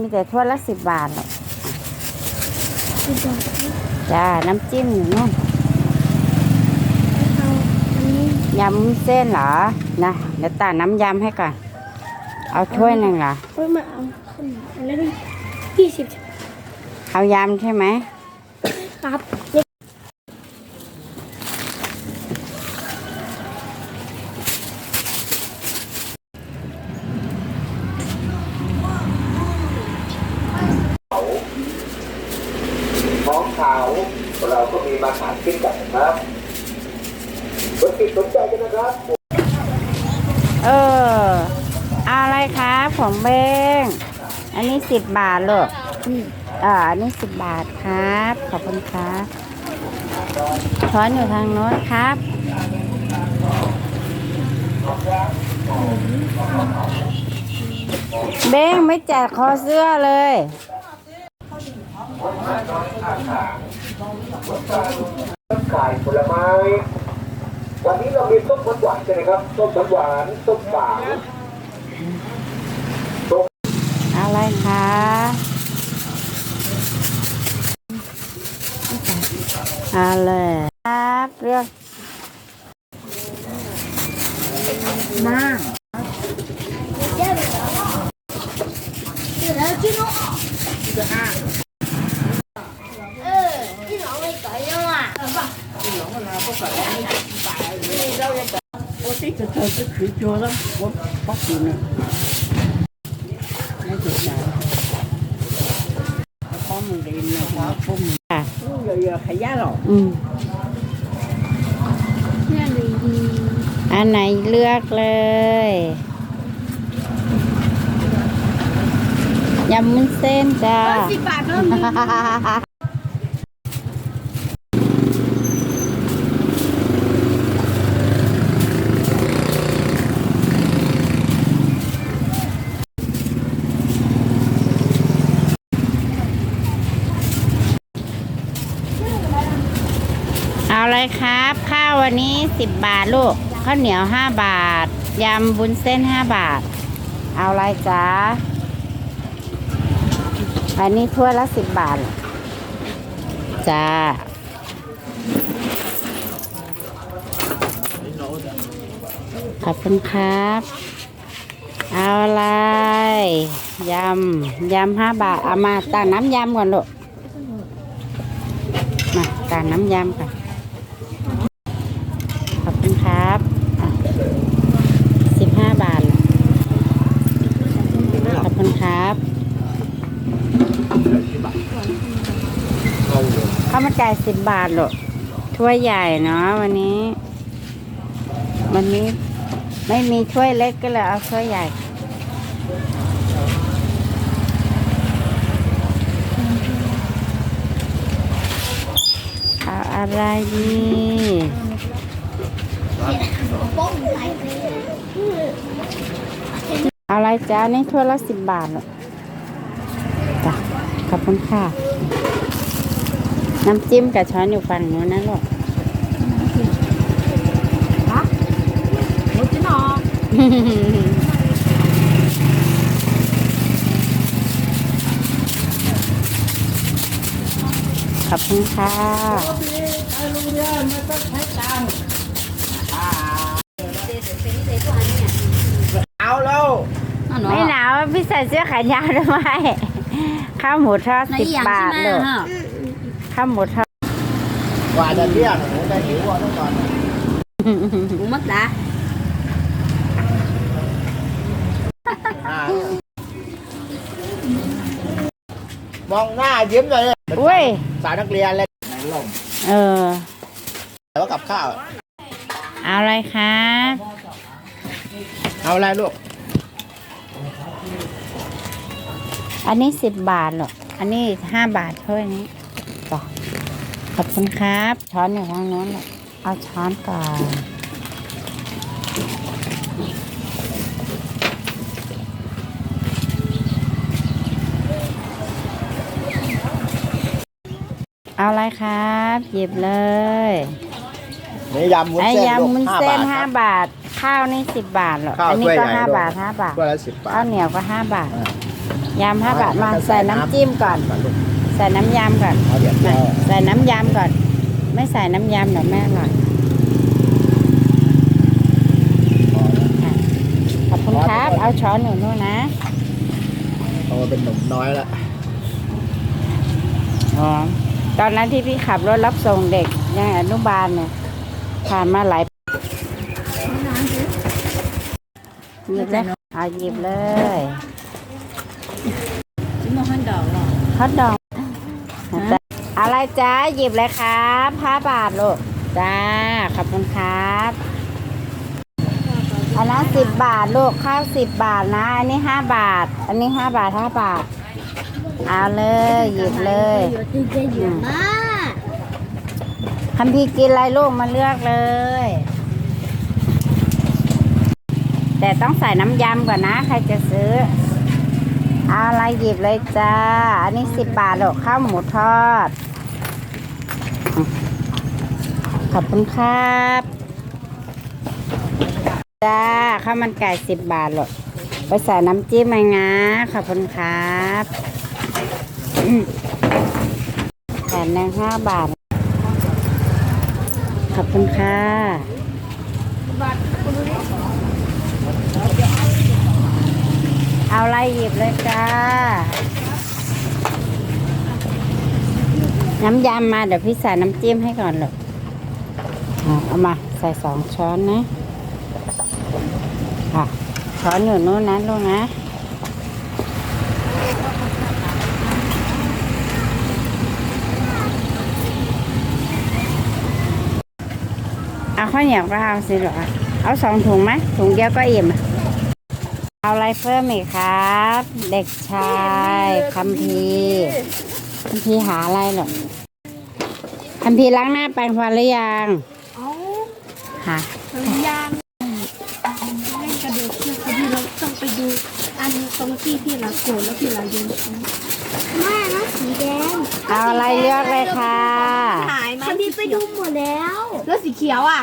มีแต่ถ้วยละสิบบาทหรอกสิบบาทจ้า น้ำจิ้มอยู่นู่นเอาอันนี้ยำวุ้นเส้นเหรอ นะ เดี๋ยวตาน้ำยำให้ก่อน เอาถ้วยหนึ่งเหรอเพิ่มมาเอาขึ้นอันนี้ยี่สิบเอายำใช่ไหมครับ ท้องขาวเราก็มีมาขายขึ้นกันนะ ครับสนใจสนใจกันนะครับ เออเอาอะไรครับผมเบ้งอันนี้สิบบาทลูกอืมอ่าอันนี้สิบบาทครับ ขอบคุณครับช้อนอยู่ทางโน้นครับเบ้งไม่แจกคอเสื้อเลย ขายผลไม้ วันนี้เรามีส้มหวานใช่ไหมครับส้มหวานส้มฝางอะไรคะอะไรครับเลือก ป๊อกอยู่เนี่ยไม่ถูกใจนข้อมึงเดีนะข้อพุ่มอะอือเยอะๆขยะหรออืมอันไหนเลือกเลยยำมุนเส้นจ้าสิบบาทเท่าอ เอาอะไรครับ ข้าววันนี้สิบบาทลูก ข้าวเหนียวห้าบาท ยำบุญเส้นห้าบาท เอาอะไรจ้าอันนี้ถ้วยละสิบบาท จ้าขอบคุณครับ เอาอะไรยำยำห้าบาท เอามาตักน้ำยำก่อนลูก มาตักน้ำยำก่อน ขอบคุณครับสิบห้าบาท ขอบ ครับข้าวมันไก่สิบบาทหรอถ้วยใหญ่เนาะวันนี้ วันนี้ไม่มีถ้วยเล็กก็เลยเอาถ้วยใหญ่เอาอะไรดี ป้องไหลเลย เอาอะไร จ้านี่ถ้วยละสิบบาทหรอกจ้ะขอบคุณค่ะ น้ำจิ้มกับช้อนอยู่ฝั่งนู้นนะลูกหนูจะนอนขอบคุณค่ะ เอาแล้ว ไม่หนาวพี่ใส่ เสื้อแขนยาวทำไมข้าวหมูทอดสิบบาทเลยข้าวหมูทอดกว่าจะเที่ยงหนูจะหิวก่อนต้องก่อนมัดละอ่ามองหน้ายิ้มเลยอุ้ยสาวนักเรียนเลยไหนลมเออแต่ว่ากับข้าว เอาอะไรคะ เอาอะไรลูก อันนี้สิบบาทหรอกอันนี้ห้าบาทถ้วยนี้จ้ะขอบคุณครับ ช้อนอยู่ทางโน้นหรอกเอาช้อนก่อนเอาอะไรครับ หยิบเลยนี่ยำวุ้นไอ้เส้นลูกยำมุ้นห้าเส้บานทห้าครับ บาท ข้าวนี่สิบบาทหรอกข้าวอันนี้ถ้วยก็ใหญ่ห้าด้วย บาทห้าบาทถ้วยละสิบบาข้าทวเหนียวก็ห้าบาท อ่า ยำห้าบาทมาใส่น้ำจิ้มก่อน ก่อนลูกใส่น้ำยำก่อนเอาเดี๋ยวน่ะเอาใส่น้ำยำก่อน ไม่ใส่น้ำยำเดี๋ยวแม่อร่อยพอแล้วอะขอบคุณครับ เอาช้อนหนูนู่นนะโตเป็นหนุ่มน้อยแล้วอ๋อตอนนั้นที่พี่ขับรถรับส่งเด็กยังอนุบาลเนี่ยผ่านมาหลายหยิบเลยเอาหยิบเลย ชิมฮันดอกหร อฮอตดอกอะไรจ้าหยิบเลยครับห้าบาทลูกจ้าขอบคุณครับอันนั้นสิบบาทลูกข้าวสิบบาทนะ อันนี้ห้าบาท อันนี้ห้าบาทห้าบาท เอาเลยหยิบเลยเยอะจริงๆเยอะมากคัมพีกินอะไรลูกมาเลือกเลย แต่ต้องใส่น้ำยำก่อนนะ ใครจะซื้อ อะไรหยิบเลยจ้า อันนี้สิบบาทหรอกข้าวหมูทอด ขอบคุณครับ จ้าข้าวมันไก่สิบบาทหรอกไปใส่น้ำจิ้มมานะขอบคุณครับแผ่นหนึ่งห้าบาท ขอบคุณค่ะ เอาอะไรหยิบเลยจ้า น้ำยำมาเดี๋ยวพี่ใส่น้ำจิ้มให้ก่อนเลยเอาเอามาใส่สองช้อนนะค่ะช้อนอยู่นู้นนะลูกนะเอาข้าวเหนียวก็เอาสิหรอเอาสองถุงไหมถุงเดียวก็อิ่มอะ เอาอะไรเพิ่มอีกครับ เด็กชายคัมพีร์คัมพีร์หาอะไรเหรอคัมพีร์ล้างหน้าแปรงฟันหรือยังเอ้าหาทำยางเล่นกระโดดเชือกพอดีเราต้องไปดูอันตรงที่ที่เราโกรธแล้วที่เราโยนทิ้งแม่นะสีแดงเอาอะไรเลือกเลยค่ะหายมาที่ไปดูหมดแล้ว แล้วสีเขียวอะ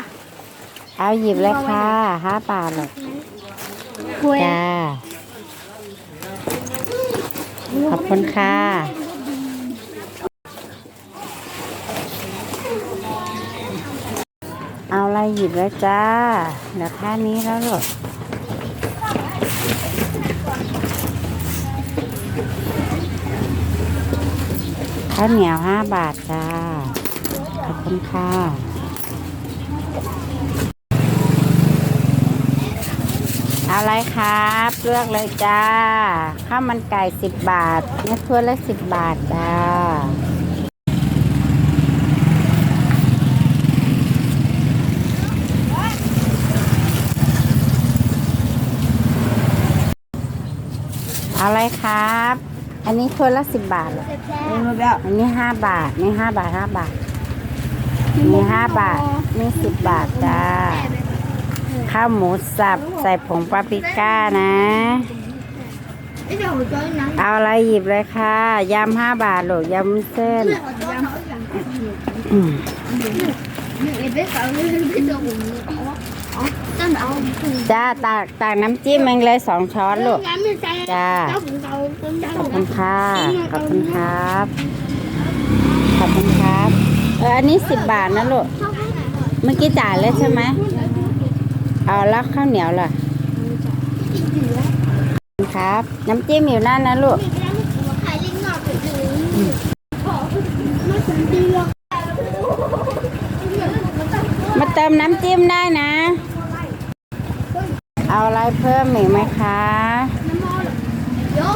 เอาหยิบเลยค่ะห้าบาทหรอกคุย จ้า ขอบคุณค่ะ เอาอะไรหยิบเลยจ้าเหลือแค่นี้แล้วหรอกข้าวเหนียวห้าบาทจ้า ขอบคุณค่ะ อาอะไรครับ เลือกเลยจ้า ข้าวมันไก่สิบบาทเนื้อถ้วยละสิบบาทจ้าเอาอะไรครับ อันนี้ถ้วยละสิบบาทเหรออันนี้ห้าบาท นี่ห้าบาทห้าบาท นี่ห้าบาท นี่สิบบาทจ้า ข้าวหมูสับใส่ผงปาปริก้านะเอยนั้นเอาอะไรหยิบเลยค่ะ ยำห้าบาทหรอกยำเส้นอืมเอ็ดเบสเอาต่างจ้าตากตากน้ำจิ้มเองเลยสองช้อนลูก จ้า ขอบคุณค่ะ ขอบคุณครับ ขอบคุณครับ เอออันนี้สิบบาทนะลูก เมื่อกี้จ่ายแล้วใช่ไหม เอาล้วข้าวเหนียวล่ะครับ น้ำจิ้มอยู่นั่นนะลูกมาเติมน้ำจิ้มได้นะ เอาอะไรเพิ่มอีกไหมคะน้ำมอลเดี๋ยว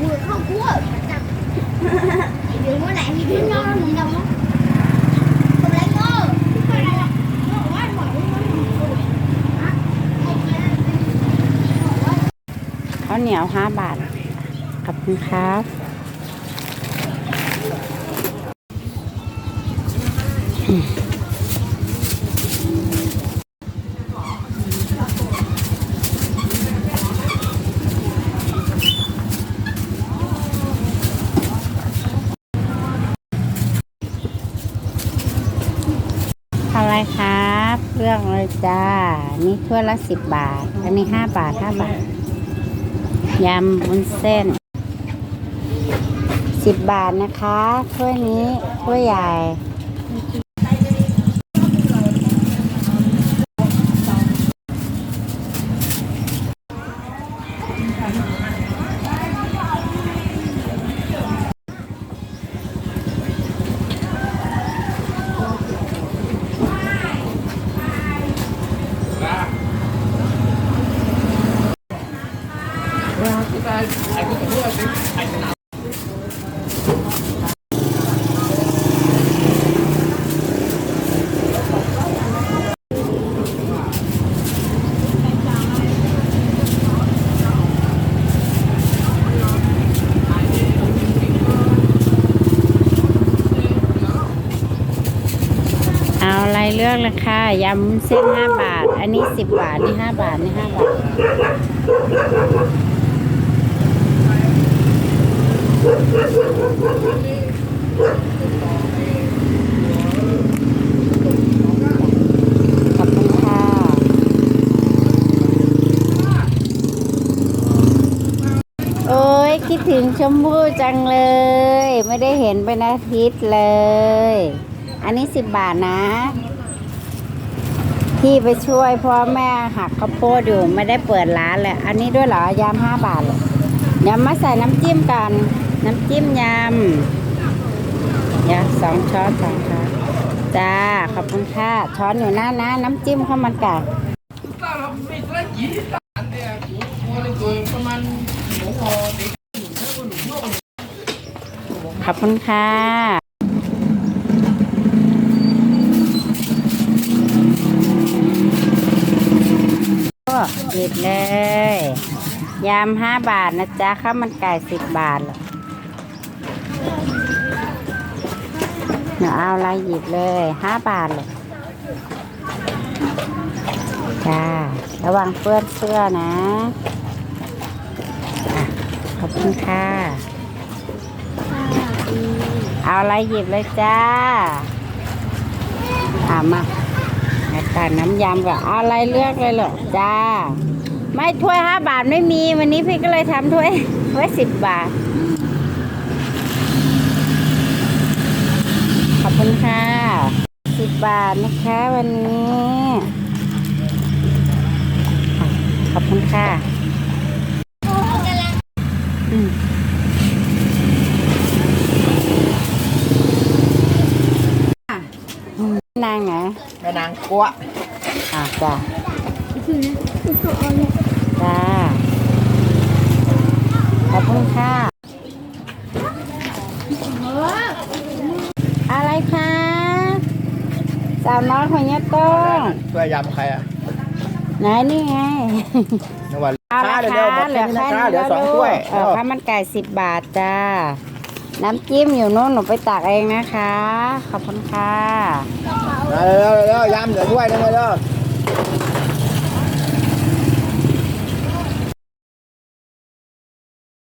หัวข้าวคั่วจับเดี๋ยวเมื่อไหร่มีพี่น้องหนูดำมั้งทำไรก็ไม่เป็นไรหรอกว่าหมด ข้าว เหนียวห้าบาท ขอบคุณครับอะไรครับเลือกเลยจ้า นี่ถ้วยละสิบบาท อันนี้ห้าบาทห้าบาท ยำบุ้นเส้นสิบบาทนะคะถ้วยนี้ถ้วยใหญ่ อะไรเลือกเลยค่ะยำเส้นห้าบาท อันนี้สิบบาท นี่ห้าบาท นี่ห้าบาท ขอบคุณค่ะ โอ้ย คิดถึงชมพู่จังเลย ไม่ได้เห็นเป็นอาทิตย์เลย อันนี้สิบบาทนะ พี่ไปช่วยพ่อแม่หักข้าวโพดอยู่ไม่ได้เปิดร้านเลยอันนี้ด้วยเหรอยำห้าบาทเลยเดี๋ยวมาใส่น้ำจิ้มกัน น้ำจิ้มยำเดี๋ยสองช้อนสองช้อนจ้าขอบคุณค่ะช้อนอยู่หน้านะ น้ำจิ้มข้าวมันไก่ขอบคุณค่ะ ก็ หยิบเลยยำห้าบาทนะจ๊ะข้าวมันไก่สิบบาทหรอหนูเอาอะไรหยิบเลยห้าบาทเลยจ้าระวังเปื้อนเสื้อนะขอบคุณค่ะเอาอะไรหยิบเลยจ้าอามา แต่น้ำยำกับอะไรเลือกเลยเหรอจ้า ไม่ถ้วยห้าบาทไม่มี วันนี้พี่ก็เลยทำถ้วยถ้วยสิบบาท ขอบคุณค่ะสิบบาทนะคะวันนี้ ขอบคุณค่ะอืมอืมนางไหน แม่นางกัวอ่าจ้าจ้าขอบคุณค่ะ อะไรคะสาวน้อยของยะโต้งตัวยำใครอะไหนนี่ไง นวันเอาค้าละเดี๋ยวคะเดี๋ยวหมดเหลืแค่อนี้แค่นะคะนี้เหลือแล้วสองลูถ้วยกเออข้าวมันไก่สิบบาทจ้า น้ำจิ้มอยู่โน่นหนูไปตักเองนะคะ ขอบคุณค่ะ เร็วเร็วเร็วยำเหลือถ้วยนึงเลยเร็ว